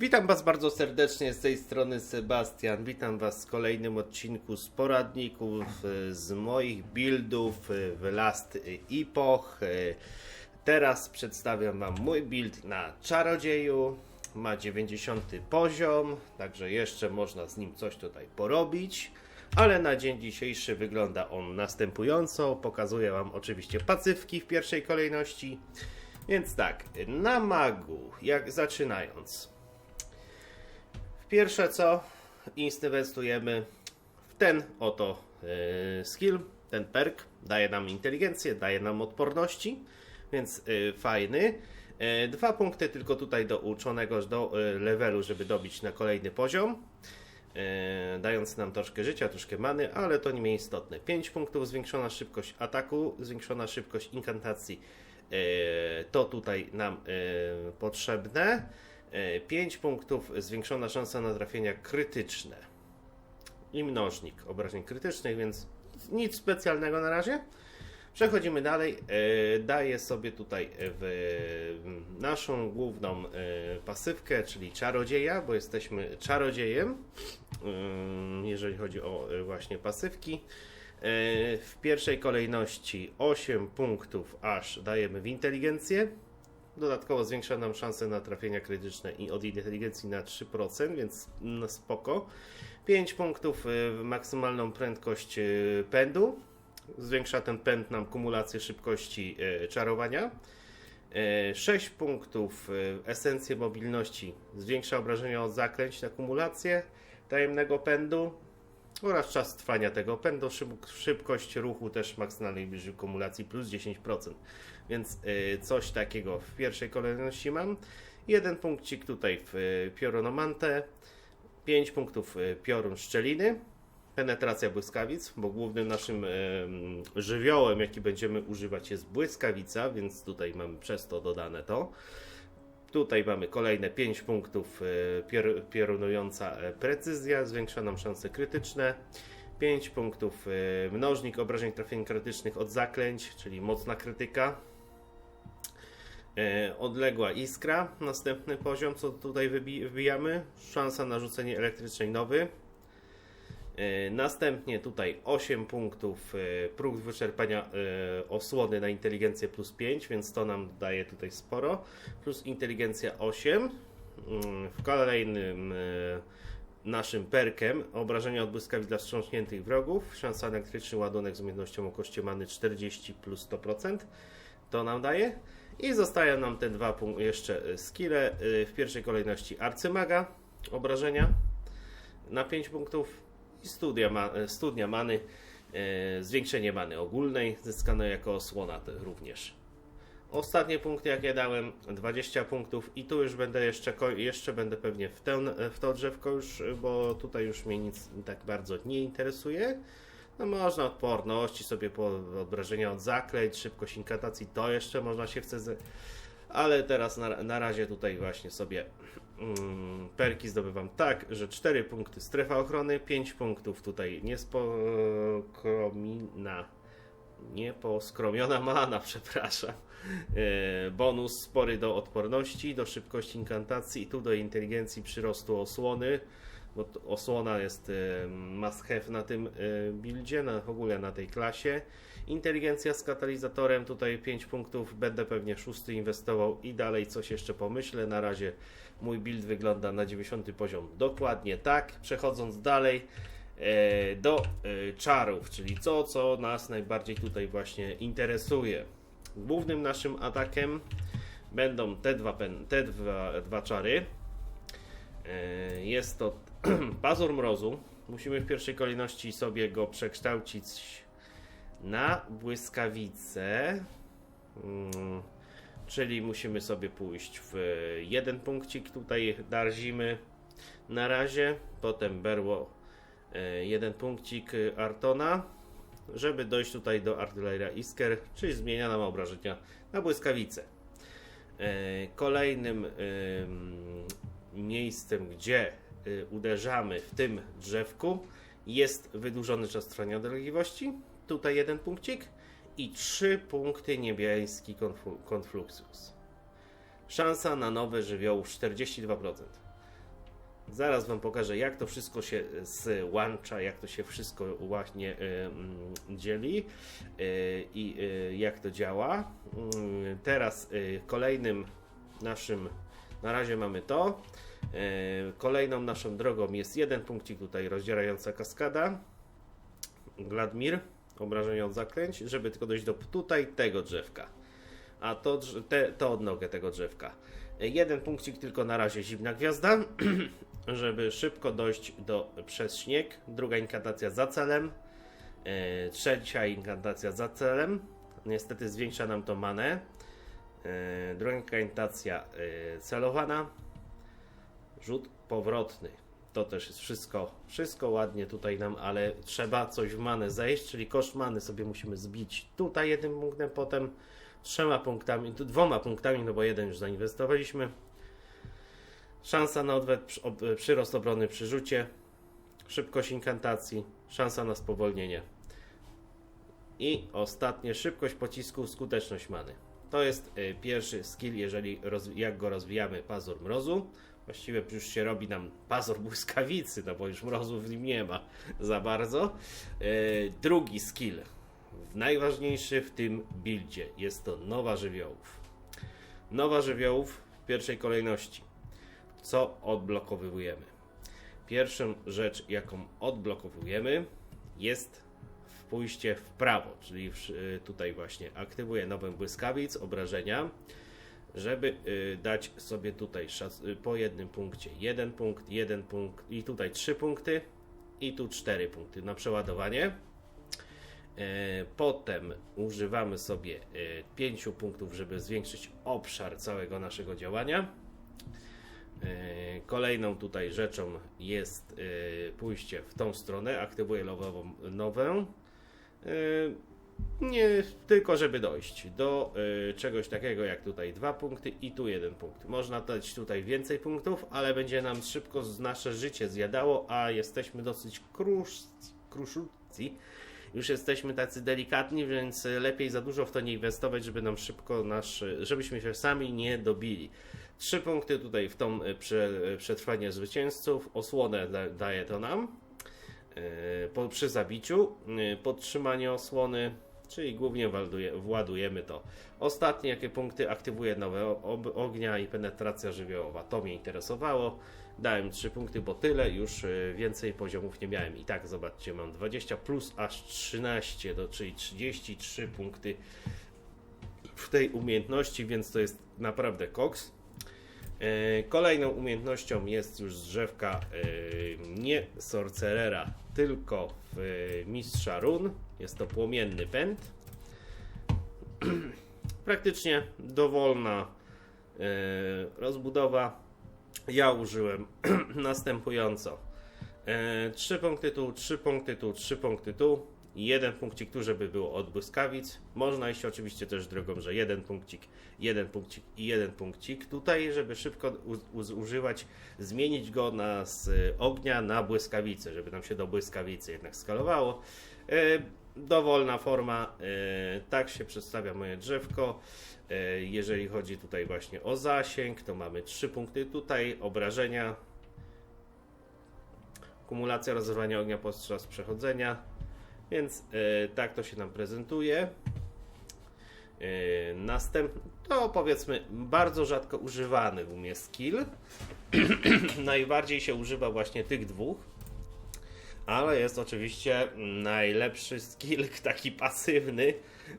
Witam Was bardzo serdecznie z tej strony Sebastian. Witam Was w kolejnym odcinku z poradników, e, z moich buildów e, w Last Epoch. E, Teraz przedstawiam Wam mój build na Czarodzieju. Ma 90 poziom, także jeszcze można z nim coś tutaj porobić. Ale na dzień dzisiejszy wygląda on następująco. Pokazuję Wam oczywiście pacywki w pierwszej kolejności. Więc tak, na magu, jak zaczynając. Pierwsze co, inwestujemy w ten oto yy, skill, ten perk. Daje nam inteligencję, daje nam odporności, więc yy, fajny. Yy, dwa punkty tylko tutaj do uczonego do levelu, żeby dobić na kolejny poziom. Dając nam troszkę życia, troszkę many, ale to nie mniej istotne. 5 punktów zwiększona szybkość ataku, zwiększona szybkość inkantacji. To tutaj nam potrzebne. 5 punktów zwiększona szansa na trafienia krytyczne i mnożnik obrażeń krytycznych, więc nic specjalnego na razie. Przechodzimy dalej. E, Daję sobie tutaj w naszą główną e, pasywkę, czyli czarodzieja, bo jesteśmy czarodziejem, e, jeżeli chodzi o e, właśnie pasywki. E, W pierwszej kolejności 8 punktów aż dajemy w inteligencję. Dodatkowo zwiększa nam szanse na trafienia krytyczne i od inteligencji na 3%, więc no spoko. 5 punktów y, w maksymalną prędkość y, pędu. Zwiększa ten pęd nam kumulację szybkości y, czarowania. 6 punktów esencję mobilności. Zwiększa obrażenia od zaklęć na kumulację tajemnego pędu oraz czas trwania tego pędu. Szyb, szybkość ruchu też maksymalnej bliżej kumulacji plus 10%. Więc y, coś takiego w pierwszej kolejności mam. Jeden punkcik tutaj w y, piorunomantę, 5 punktów y, piorun szczeliny, penetracja błyskawic, bo głównym naszym żywiołem, jaki będziemy używać jest błyskawica, więc tutaj mamy przez to dodane to. Tutaj mamy kolejne 5 punktów y, pior, piorunująca e, precyzja, zwiększa nam szanse krytyczne. 5 punktów y, mnożnik obrażeń trafień krytycznych od zaklęć, czyli mocna krytyka. E, Odległa iskra, następny poziom, co tutaj wybi- wbijamy. Szansa na rzucenie elektrycznej nowy. E, Następnie tutaj 8 punktów e, próg wyczerpania e, osłony na inteligencję plus 5, więc to nam daje tutaj sporo. Plus inteligencja 8. Mm, W kolejnym naszym perkiem obrażenia od błyskawic dla wstrząśniętych wrogów. Szansa na elektryczny ładunek z umiejętnością o koszcie many 40 plus 100%. To nam daje. I zostają nam te dwa punk- jeszcze skille. W pierwszej kolejności arcymaga, obrażenia na 5 punktów i studia e, studnia many, e, zwiększenie many ogólnej, zyskane jako osłona również. Ostatnie punkty jakie dałem, 20 punktów i tu już będę jeszcze, jeszcze będę pewnie w, tę, w to drzewko już, bo tutaj już mnie nic tak bardzo nie interesuje. No można odporności sobie po obrażenia od zaklęć, szybkość inkantacji, to jeszcze można się chce, ale teraz na, na razie tutaj właśnie sobie perki zdobywam tak, że 4 punkty strefa ochrony, 5 punktów tutaj niespokromina, nieposkromiona mana, przepraszam. E, bonus spory do odporności, do szybkości inkantacji i tu do inteligencji przyrostu osłony, bo osłona jest e, must have na tym e, buildzie, na, w ogóle na tej klasie. Inteligencja z katalizatorem, tutaj 5 punktów, będę pewnie szósty inwestował i dalej coś jeszcze pomyślę. Na razie mój build wygląda na 90 poziom dokładnie tak. Przechodząc dalej e, do e, czarów, czyli co, co nas najbardziej tutaj właśnie interesuje. Głównym naszym atakiem będą te dwa, pen, te dwa, dwa czary. E, Jest to pazur mrozu. Musimy w pierwszej kolejności sobie go przekształcić na błyskawicę. Mm, Czyli musimy sobie pójść w jeden punkcik tutaj darzimy na razie, potem berło e, jeden punkcik Artona, żeby dojść tutaj do artyleria Isker, czyli zmienia nam obrażenia na błyskawicę. E, Kolejnym em, miejscem, gdzie e, uderzamy w tym drzewku jest wydłużony czas trwania dolegliwości. Tutaj jeden punkcik i trzy punkty niebieski konfu- konfluxus. Szansa na nowe żywiołów 42%. Zaraz Wam pokażę, jak to wszystko się złącza, jak to się wszystko właśnie y, dzieli y, i y, jak to działa. Mm, Teraz y, kolejnym naszym, na razie mamy to. Y, Kolejną naszą drogą jest jeden punkcik tutaj rozdzierająca kaskada. Gladmir, obrażenia od zaklęć, żeby tylko dojść do tutaj tego drzewka. A to, te, to odnogę tego drzewka. Jeden punkcik tylko na razie zimna gwiazda, żeby szybko dojść do przez śnieg. Druga inkantacja za celem. E, trzecia inkantacja za celem. Niestety zwiększa nam to manę. E, druga inkantacja e, celowana. Rzut powrotny. To też jest wszystko, wszystko ładnie tutaj nam, ale trzeba coś w manę zejść, czyli koszt many sobie musimy zbić tutaj jednym punktem, potem trzema punktami, dwoma punktami, no bo jeden już zainwestowaliśmy. Szansa na odwet, przyrost obrony przy rzucie, szybkość inkantacji, szansa na spowolnienie. I ostatnie, szybkość pocisku, skuteczność many. To jest y, pierwszy skill, jeżeli jak go rozwijamy, pazur mrozu. Właściwie już się robi nam pazur błyskawicy, no bo już mrozu w nim nie ma za bardzo. Y, drugi skill, najważniejszy w tym buildzie, jest to nowa żywiołów. Nowa żywiołów w pierwszej kolejności. Co odblokowujemy? Pierwszą rzecz, jaką odblokowujemy, jest pójście w prawo, czyli y, tutaj właśnie aktywuję nowy błyskawic, obrażenia, żeby y, dać sobie tutaj y, po jednym punkcie jeden punkt, jeden punkt i tutaj trzy punkty i tu cztery punkty na przeładowanie. E, Potem używamy sobie e, pięciu punktów, żeby zwiększyć obszar całego naszego działania. E, Kolejną tutaj rzeczą jest pójście w tą stronę. Aktywuję nową, nową. Nie tylko, żeby dojść do e, czegoś takiego jak tutaj dwa punkty i tu jeden punkt. Można dać tutaj więcej punktów, ale będzie nam szybko nasze życie zjadało, a jesteśmy dosyć krusz. Już jesteśmy tacy delikatni, więc lepiej za dużo w to nie inwestować, żeby nam szybko nasz, żebyśmy się sami nie dobili. Trzy punkty tutaj w tą prze, e, przetrwanie zwycięzców. Osłonę da, daje to nam e, po, przy zabiciu. Podtrzymanie osłony, czyli głównie właduje, władujemy to. Ostatnie jakie punkty aktywuje nowe ognia i penetracja żywiołowa. To mnie interesowało. Dałem 3 punkty, bo tyle, już e, więcej poziomów nie miałem. I tak, zobaczcie, mam 20 plus aż 13, do, czyli 33 punkty w tej umiejętności, więc to jest naprawdę koks. E, Kolejną umiejętnością jest już drzewka e, nie sorcerera, tylko e, mistrza run. Jest to płomienny pęd. Praktycznie dowolna e, rozbudowa. Ja użyłem następująco. E, Trzy punkty tu, trzy punkty tu, trzy punkty tu. Jeden punkcik tu, żeby było od błyskawic. Można iść oczywiście też drogą, że jeden punkcik, jeden punkcik i jeden punkcik tutaj, żeby szybko używać, zmienić go na z ognia na błyskawicę, żeby nam się do błyskawicy jednak skalowało. E, Dowolna forma, e, tak się przedstawia moje drzewko. E, Jeżeli chodzi tutaj właśnie o zasięg, to mamy trzy punkty tutaj, obrażenia, kumulacja rozerwania ognia podczas przechodzenia, więc e, tak to się nam prezentuje. Następny to powiedzmy bardzo rzadko używany u mnie skill. Najbardziej się używa właśnie tych dwóch. Ale jest oczywiście najlepszy skill, taki pasywny.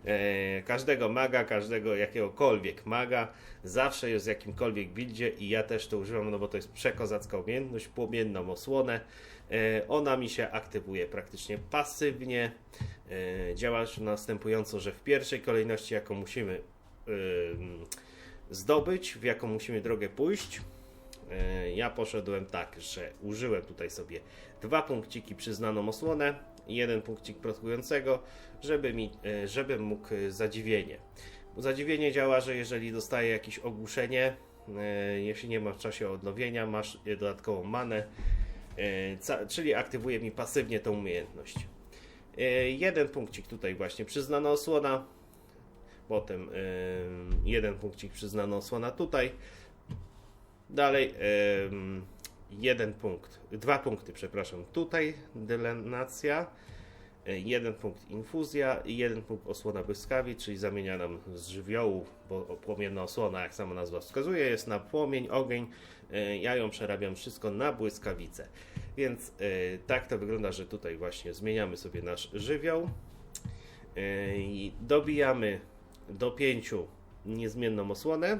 E, każdego maga, każdego jakiegokolwiek maga, zawsze jest w jakimkolwiek buildzie i ja też to używam, no bo to jest przekozacka umiejętność, płomienną osłonę. E, ona mi się aktywuje praktycznie pasywnie. E, działa następująco, że w pierwszej kolejności, jaką musimy zdobyć, w jaką musimy drogę pójść, Ja poszedłem tak, że użyłem tutaj sobie dwa punkciki przyznaną osłonę jeden punkcik protegującego, żeby mi, e, żebym mógł e, zadziwienie. Zadziwienie działa, że jeżeli dostaję jakieś ogłuszenie, e, jeśli nie ma w czasie odnowienia, masz e, dodatkową manę, e, czyli aktywuje mi pasywnie tą umiejętność. E, Jeden punkcik tutaj właśnie przyznana osłona, potem e, jeden punkcik przyznana osłona tutaj, Dalej, jeden punkt, dwa punkty, przepraszam. Tutaj dylenacja, e, jeden punkt infuzja i jeden punkt osłona błyskawic, czyli zamienia nam z żywiołu, bo płomienna osłona, jak sama nazwa wskazuje, jest na płomień, ogień. E, Ja ją przerabiam wszystko na błyskawice. Więc e, tak to wygląda, że tutaj właśnie zmieniamy sobie nasz żywioł i dobijamy do pięciu niezmienną osłonę.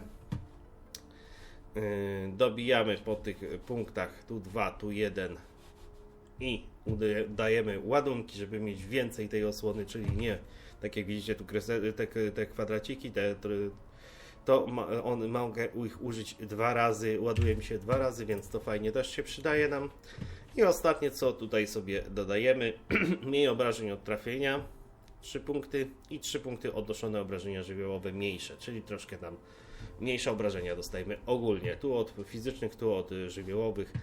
Yy, dobijamy po tych punktach tu 2, tu 1 i dajemy ładunki, żeby mieć więcej tej osłony, czyli nie tak jak widzicie tu te, te kwadraciki, te, to ma, on, mogę ich użyć dwa razy, ładuje mi się dwa razy, więc to fajnie też się przydaje nam. I ostatnie co tutaj sobie dodajemy, mniej obrażeń od trafienia, 3 punkty i 3 punkty odnoszone obrażenia żywiołowe mniejsze, czyli troszkę tam mniejsze obrażenia dostajemy ogólnie. Tu od fizycznych, tu od żywiołowych.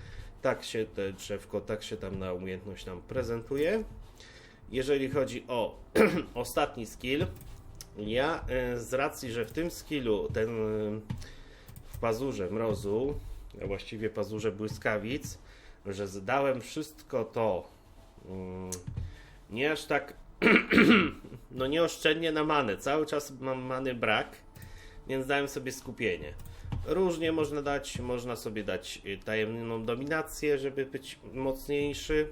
Tak się te drzewko, tak się tam na umiejętność nam prezentuje. Jeżeli chodzi o ostatni skill, ja y, z racji, że w tym skillu ten y, w pazurze mrozu, a właściwie pazurze błyskawic, że zdałem wszystko to mm, nie aż tak no nieoszczędnie na manę. Cały czas mam many brak, więc dałem sobie skupienie. Różnie można dać, można sobie dać y, tajemną dominację, żeby być mocniejszy.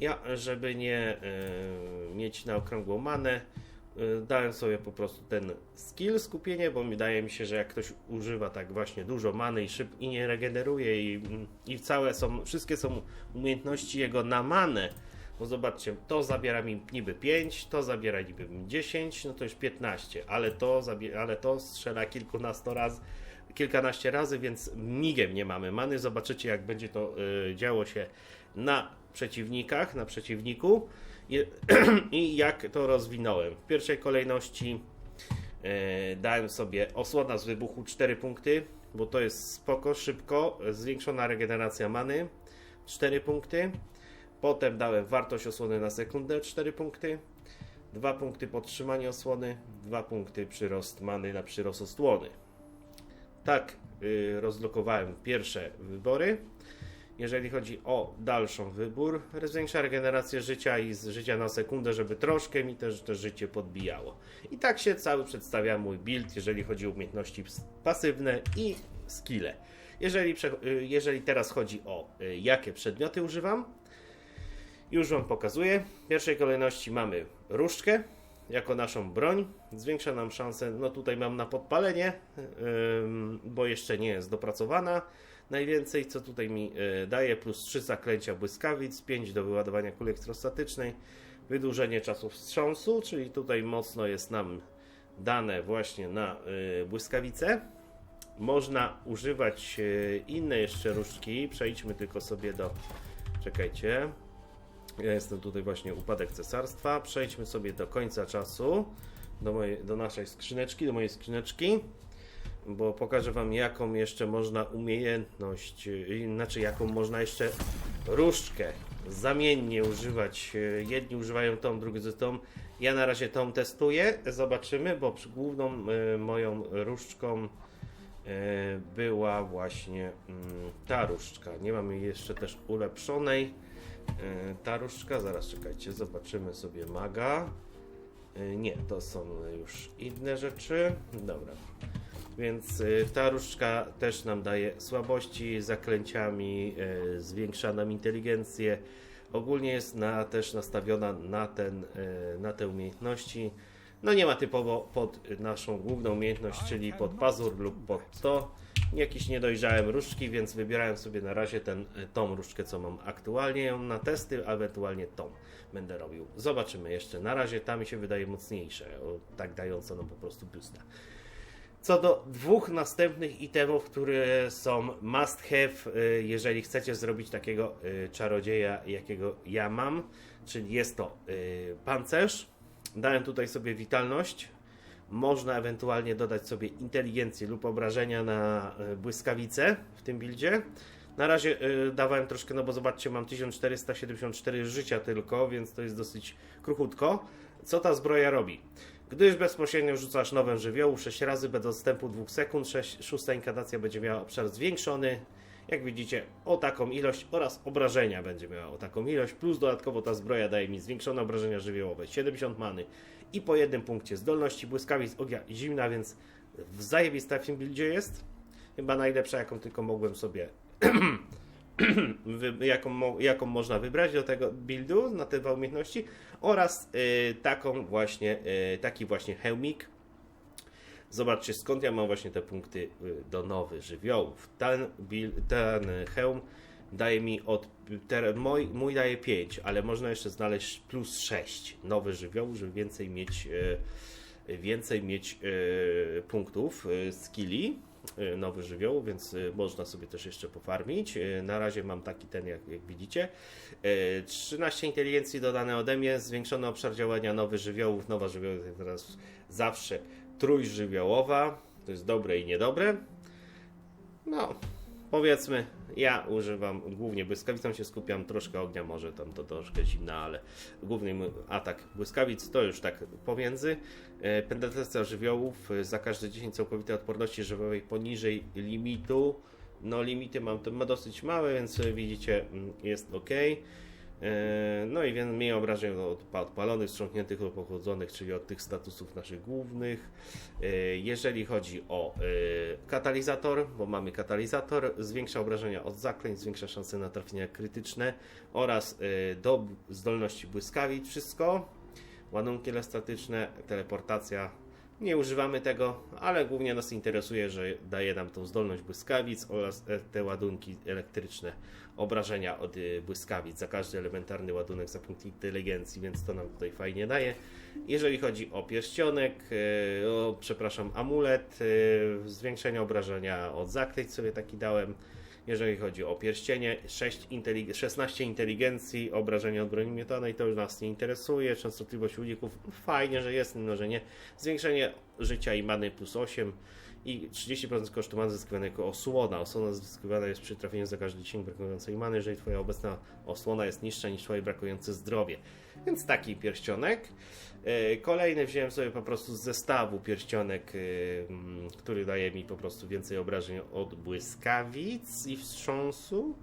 Ja, żeby nie y, mieć na okrągłą manę, y, dałem sobie po prostu ten skill skupienie, bo mi daje mi się, że jak ktoś używa tak właśnie dużo many i szyb i nie regeneruje i, i całe są, wszystkie są umiejętności jego na manę, bo zobaczcie, to zabiera mi niby 5, to zabiera niby mi 10, no to już 15, ale to, ale to strzela kilkunasto razy, kilkanaście razy, więc migiem nie mamy many. Zobaczycie, jak będzie to y, działo się na przeciwnikach, na przeciwniku i, i jak to rozwinąłem. W pierwszej kolejności y, dałem sobie osłona z wybuchu 4 punkty, bo to jest spoko, szybko, zwiększona regeneracja many 4 punkty. Potem dałem wartość osłony na sekundę 4 punkty. 2 punkty podtrzymanie osłony, 2 punkty przyrost many na przyrost osłony. Tak y, rozlokowałem pierwsze wybory. Jeżeli chodzi o dalszą wybór, zwiększa regenerację życia i z życia na sekundę, żeby troszkę mi też to życie podbijało. I tak się cały przedstawia mój build, jeżeli chodzi o umiejętności pasywne i skille. Jeżeli, y, jeżeli teraz chodzi o y, jakie przedmioty używam, już Wam pokazuję. W pierwszej kolejności mamy różdżkę jako naszą broń. Zwiększa nam szansę, no tutaj mam na podpalenie, bo jeszcze nie jest dopracowana. Najwięcej co tutaj mi y, daje, plus 3 zaklęcia błyskawic, 5 do wyładowania kuli elektrostatycznej, wydłużenie czasu wstrząsu, czyli tutaj mocno jest nam dane właśnie na y, błyskawice. Można używać y, inne jeszcze różdżki. Przejdźmy tylko sobie do. Czekajcie. Ja jestem tutaj właśnie upadek cesarstwa. Przejdźmy sobie do końca czasu, do, mojej, do naszej skrzyneczki, do mojej skrzyneczki, bo pokażę Wam, jaką jeszcze można umiejętność, yy, znaczy jaką można jeszcze różdżkę zamiennie używać. Jedni używają tą, drudzy tą. Ja na razie tą testuję, zobaczymy, bo główną yy, moją różdżką yy, była właśnie mm, ta różdżka. Nie mamy jeszcze też ulepszonej. E, Ta zaraz czekajcie, zobaczymy sobie maga. E, Nie, to są już inne rzeczy. Dobra. Więc e, ta też nam daje słabości zaklęciami, zwiększa nam inteligencję. Ogólnie jest na, też nastawiona na, ten, na te umiejętności. No nie ma typowo pod naszą główną umiejętność, czyli pod pazur lub pod to. Jakieś nie dojrzałem różdżki, więc wybierałem sobie na razie ten, tą różdżkę, co mam aktualnie ją na testy, ewentualnie tą będę robił. Zobaczymy jeszcze. Na razie ta mi się wydaje mocniejsza, tak dająca nam po prostu boosta. Co do dwóch następnych itemów, które są must have, y, jeżeli chcecie zrobić takiego y, czarodzieja, jakiego ja mam, czyli jest to y, pancerz. Dałem tutaj sobie witalność. Można ewentualnie dodać sobie inteligencję lub obrażenia na y, błyskawice w tym buildzie. Na razie y, dawałem troszkę, no bo zobaczcie, mam 1474 życia tylko, więc to jest dosyć kruchutko. Co ta zbroja robi? Gdyż bezpośrednio rzucasz nową żywiołu 6 razy bez odstępu 2 sekund, 6, szósta inkarnacja będzie miała obszar zwiększony Jak widzicie, o taką ilość oraz obrażenia będzie miała o taką ilość, plus dodatkowo ta zbroja daje mi zwiększone obrażenia żywiołowe, 70 many i po jednym punkcie zdolności błyskawic ognia i zimna, więc w zajebista w tym jest. Chyba najlepsza, jaką tylko mogłem sobie jaką, jaką można wybrać do tego buildu na te dwa umiejętności oraz y, taką właśnie, y, taki właśnie hełmik. Zobaczcie skąd ja mam właśnie te punkty y, do nowych żywiołów. Ten, build, ten hełm daje mi od. Ter, mój, mój daje 5, ale można jeszcze znaleźć plus 6 nowych żywiołów, żeby więcej mieć. y, więcej mieć y, punktów, y, skilli y, nowych żywiołów, więc można sobie też jeszcze pofarmić. Na razie mam taki ten, jak, jak widzicie. Y, 13 inteligencji dodane ode mnie, zwiększony obszar działania nowych żywiołów. Nowa żywioł jest teraz zawsze trójżywiołowa. To jest dobre i niedobre. No, powiedzmy, ja używam głównie błyskawicą się skupiam, troszkę ognia, może tam to troszkę zimna, ale główny atak błyskawic to już tak pomiędzy. E, Penetracja żywiołów e, za każde 10 całkowitej odporności żywiołowej poniżej limitu. No limity mam to ma dosyć małe, więc e, widzicie mm, jest ok. E, No i więc mniej obrażeń od odpalonych, wstrząkniętych lub pochodzonych, czyli od tych statusów naszych głównych. E, Jeżeli chodzi o e, katalizator, bo mamy katalizator, zwiększa obrażenia od zaklęć, zwiększa szanse na trafienia krytyczne oraz do zdolności błyskawic, wszystko. Ładunki elektrostatyczne, teleportacja. Nie używamy tego, ale głównie nas interesuje, że daje nam tą zdolność błyskawic oraz te ładunki elektryczne, obrażenia od y, błyskawic za każdy elementarny ładunek za punkt inteligencji, więc to nam tutaj fajnie daje. Jeżeli chodzi o pierścionek, e, o, przepraszam, amulet, e, zwiększenie obrażenia od zaklęć sobie taki dałem. Jeżeli chodzi o pierścienie, 6 intelig- 16 inteligencji, obrażenia od broni mietonej, to już nas nie interesuje. Częstotliwość uników, fajnie, że jest, no że nie. Zwiększenie życia i many plus 8 i 30% kosztu many zyskiwanej jako osłona. Osłona zyskiwana jest przy trafieniu za każdy dzień brakującej many, jeżeli twoja obecna osłona jest niższa niż twoje brakujące zdrowie. Więc taki pierścionek. E, Kolejny wziąłem sobie po prostu z zestawu pierścionek, e, który daje mi po prostu więcej obrażeń od błyskawic i wstrząsu.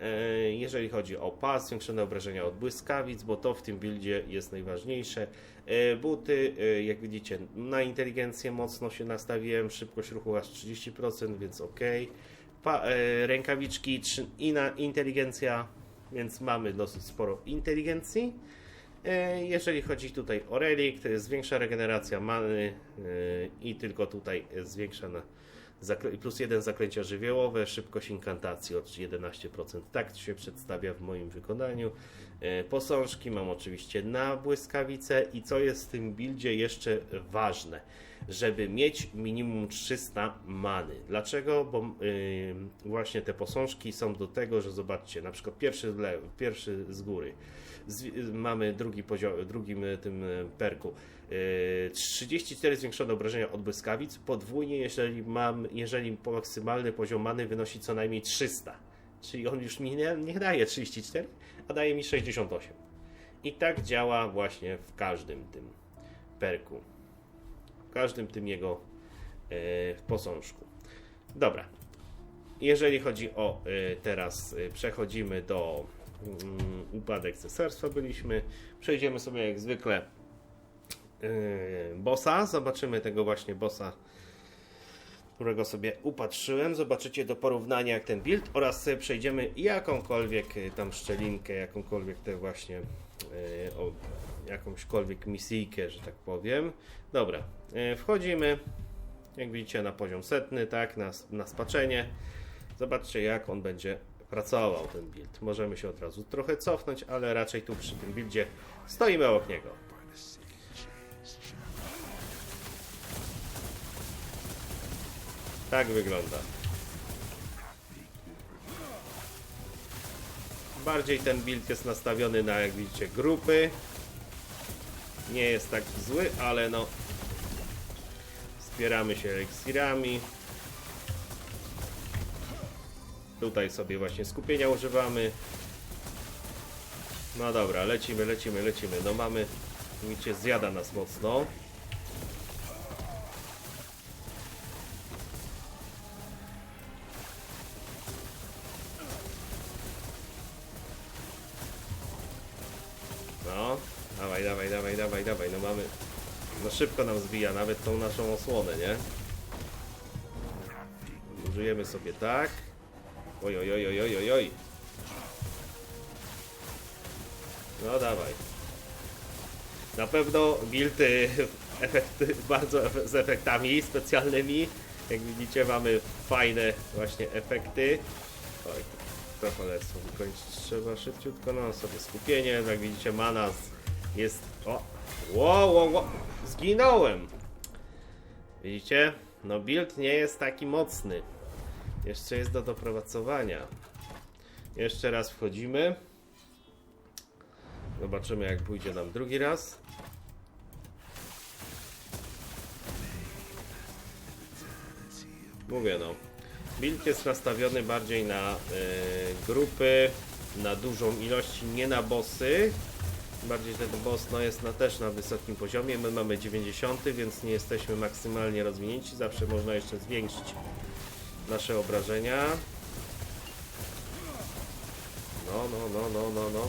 E, Jeżeli chodzi o pas, zwiększone obrażenia od błyskawic, bo to w tym buildzie jest najważniejsze. E, Buty, e, jak widzicie, na inteligencję mocno się nastawiłem, szybkość ruchu aż 30%, więc ok. Pa, rękawiczki i na inteligencja, więc mamy dosyć sporo inteligencji. Jeżeli chodzi tutaj o relikt, to jest większa regeneracja many i tylko tutaj zwiększa na plus jeden zaklęcia żywiołowe, szybkość inkantacji od 11%. Tak się przedstawia w moim wykonaniu. E, Posążki mam oczywiście na błyskawice i co jest w tym buildzie jeszcze ważne, żeby mieć minimum 300 many. Dlaczego? Bo yy, właśnie te posążki są do tego, że zobaczcie, na przykład pierwszy, lewo, pierwszy z góry, z, mamy drugi poziom, drugim e, tym e, perku. Yy, 34 zwiększone obrażenia od błyskawic, podwójnie jeżeli mam, jeżeli maksymalny poziom many wynosi co najmniej 300. Czyli on już mi nie, nie daje 34, a daje mi 68. I tak działa właśnie w każdym tym perku. Każdym tym jego yy, posążku. Dobra. Jeżeli chodzi o y, teraz, y, przechodzimy do mm, upadek cesarstwa byliśmy. Przejdziemy sobie jak zwykle bossa. Zobaczymy tego właśnie bossa, którego sobie upatrzyłem. Zobaczycie do porównania jak ten build oraz sobie przejdziemy jakąkolwiek tam szczelinkę, jakąkolwiek te właśnie jakąśkolwiek misyjkę, że tak powiem. Dobra, y, wchodzimy. Jak widzicie na poziom setny, tak, na, na spaczenie. Zobaczcie jak on będzie pracował ten build. Możemy się od razu trochę cofnąć, ale raczej tu przy tym buildzie stoimy obok niego. Tak wygląda. Bardziej ten build jest nastawiony na, jak widzicie, grupy. Nie jest tak zły, ale no Wspieramy się eliksirami. Tutaj sobie właśnie skupienia używamy. No dobra, lecimy, lecimy, lecimy. No mamy, widzicie, zjada nas mocno. Szybko nam zbija nawet tą naszą osłonę, nie? Użyjemy sobie tak. Oj, oj, oj, oj, oj, oj. No dawaj. Na pewno buildy efekty, bardzo z efektami specjalnymi. Jak widzicie mamy fajne właśnie efekty. Oj, to cholerstwo wykończyć trzeba szybciutko, no sobie skupienie, jak widzicie mana jest... O! Wow, wow, wow! Zginąłem! Widzicie? No build nie jest taki mocny. Jeszcze jest do dopracowania. Jeszcze raz wchodzimy. Zobaczymy jak pójdzie nam drugi raz. Mówię no. Build jest nastawiony bardziej na e, grupy, na dużą ilość, nie na bossy. Bardziej ten boss no, jest na, też na wysokim poziomie. My mamy 90, więc nie jesteśmy maksymalnie rozwinięci. Zawsze można jeszcze zwiększyć nasze obrażenia. No, no, no, no, no, no.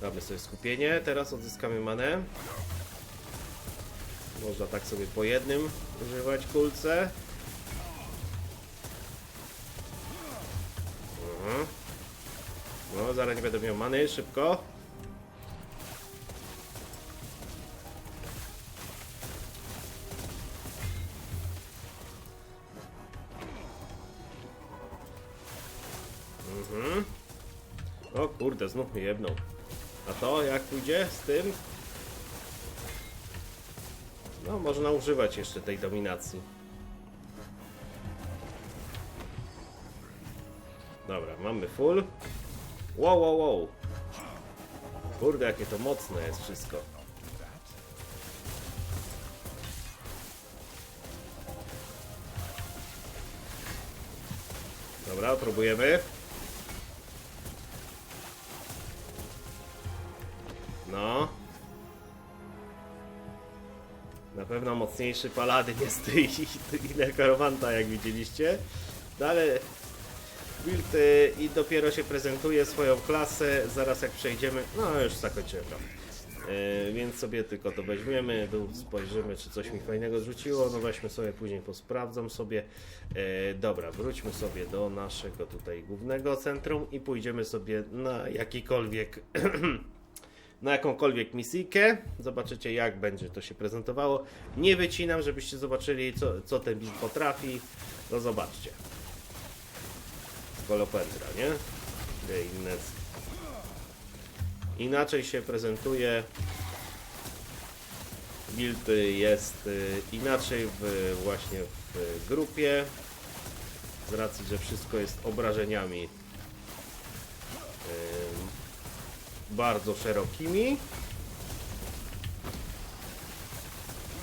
Damy sobie skupienie. Teraz odzyskamy manę. Można tak sobie po jednym używać kulce. Mhm. No, zaraz nie będę miał many, szybko. Kurde, znów mnie jedną. A to jak pójdzie z tym? No, można używać jeszcze tej dominacji. Dobra, mamy full. Wow, wow, wow. Kurde, jakie to mocne jest wszystko. Dobra, próbujemy. No. Na pewno mocniejszy paladyn jest i, i, i jak widzieliście. No ale build y, i dopiero się prezentuje swoją klasę, zaraz jak przejdziemy, no już zakończyłem. Y, więc sobie tylko to weźmiemy, tu spojrzymy czy coś mi fajnego rzuciło, no weźmy sobie później, posprawdzam sobie. Y, dobra, wróćmy sobie do naszego tutaj głównego centrum i pójdziemy sobie na jakikolwiek na jakąkolwiek misyjkę. Zobaczycie, jak będzie to się prezentowało. Nie wycinam, żebyście zobaczyli, co, co ten build potrafi. No zobaczcie. Skolopendra, nie? Gdzie inne. Inaczej się prezentuje. Build jest y, inaczej w, właśnie w grupie. Z racji, że wszystko jest obrażeniami ym, bardzo szerokimi.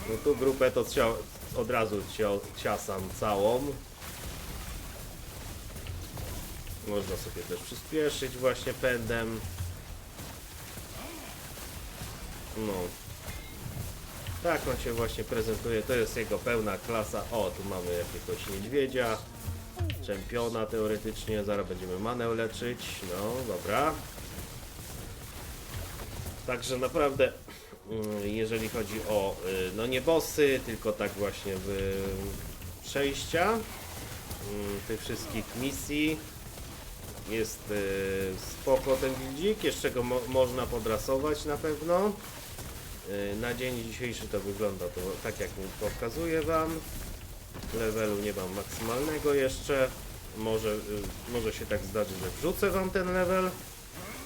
No tu grupę to od razu cia, ciasam całą. Można sobie też przyspieszyć właśnie pędem. No. Tak on się właśnie prezentuje. To jest jego pełna klasa. O, tu mamy jakiegoś niedźwiedzia. Czempiona teoretycznie. Zaraz będziemy manę leczyć. No, dobra. Także naprawdę, mm, jeżeli chodzi o, y, no nie bossy, tylko tak właśnie w przejścia mm, tych wszystkich misji, jest y, spoko ten buildzik, jeszcze go mo można podrasować na pewno. Y, Na dzień dzisiejszy to wygląda to tak jak pokazuję wam. Levelu nie mam maksymalnego jeszcze. Może, może się tak zdarzy, że wrzucę wam ten level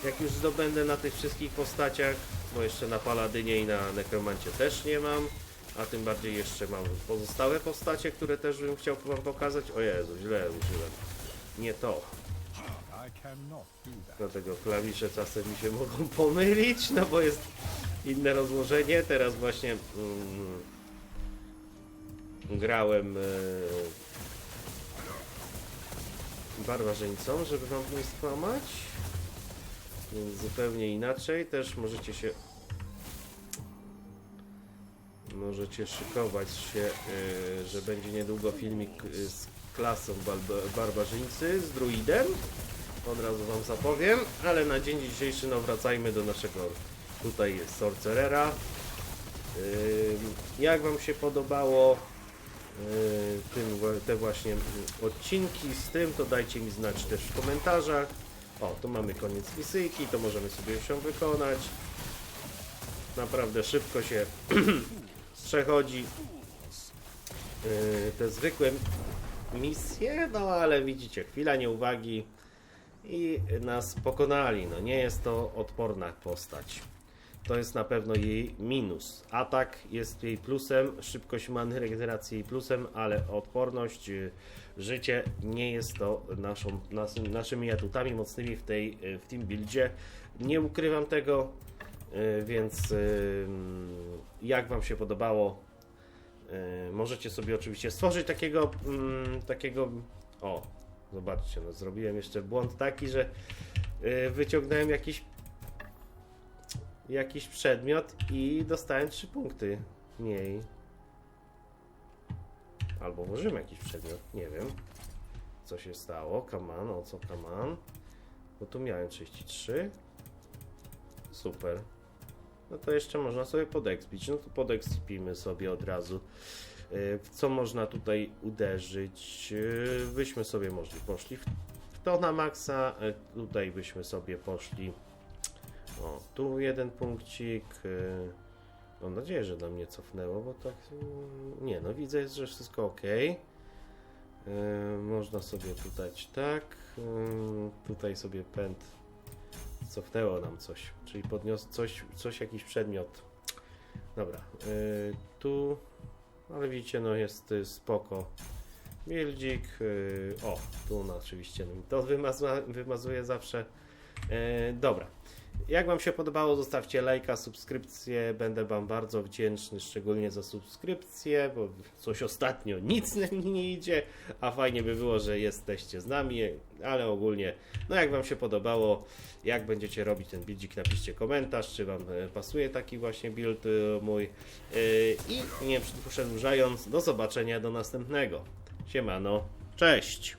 jak już zdobędę na tych wszystkich postaciach, bo jeszcze na Paladynie i na Nekromancie też nie mam, a tym bardziej jeszcze mam pozostałe postacie, które też bym chciał wam pokazać. O Jezu, źle użyłem. Nie to. Dlatego klawisze czasem mi się mogą pomylić, no bo jest inne rozłożenie. Teraz właśnie mm, grałem e, barbarzyńcą, żeby wam nie skłamać. Więc zupełnie inaczej. Też możecie się możecie szykować się, e, że będzie niedługo filmik e, z klasą barbarzyńcy, z druidem. Od razu wam zapowiem, ale na dzień dzisiejszy no wracajmy do naszego Tutaj Sorcerera. Ym, Jak Wam się podobało tym, te właśnie odcinki z tym, to dajcie mi znać też w komentarzach. O, tu mamy koniec misyjki, to możemy sobie ją wykonać. Naprawdę szybko się przechodzi yy, te zwykłe misje, no ale widzicie, chwila nieuwagi i nas pokonali. No nie jest to odporna postać. To jest na pewno jej minus. Atak jest jej plusem, szybkość many regeneracji jej plusem, ale odporność, y, życie nie jest to naszą, nas, naszymi atutami mocnymi w, tej, y, w tym buildzie. Nie ukrywam tego, y, więc y, jak Wam się podobało, możecie sobie oczywiście stworzyć takiego, mm, takiego, o, zobaczcie, no zrobiłem jeszcze błąd taki, że wyciągnąłem jakiś jakiś przedmiot i dostałem 3 punkty mniej. Albo włożyłem jakiś przedmiot, nie wiem. Co się stało? Kaman, o co kaman? Bo tu miałem 33. Super. No to jeszcze można sobie podekspić. No to podekspimy sobie od razu. Y, W co można tutaj uderzyć? Y, Byśmy sobie może poszli w, w to na maksa. y, Tutaj byśmy sobie poszli o, tu jeden punkcik. Mam nadzieję, że do mnie cofnęło, bo tak. Nie, no widzę, że wszystko ok. Można sobie tutaj tak. y, Tutaj sobie pęd. Cofnęło nam coś. Czyli podniosł coś, coś jakiś przedmiot. Dobra. y, Tu. Ale widzicie, no jest y, spoko. Mildzik. y, O, tu no, oczywiście to wymazuje zawsze. Dobra. Jak Wam się podobało, zostawcie lajka, subskrypcję. Będę Wam bardzo wdzięczny, szczególnie za subskrypcję, bo coś ostatnio nic nie idzie, a fajnie by było, że jesteście z nami, ale ogólnie, no jak Wam się podobało, jak będziecie robić ten buildzik, napiszcie komentarz, czy Wam e, pasuje taki właśnie build e, mój. E, I nie przedłużając, do zobaczenia do następnego. Siemano, cześć!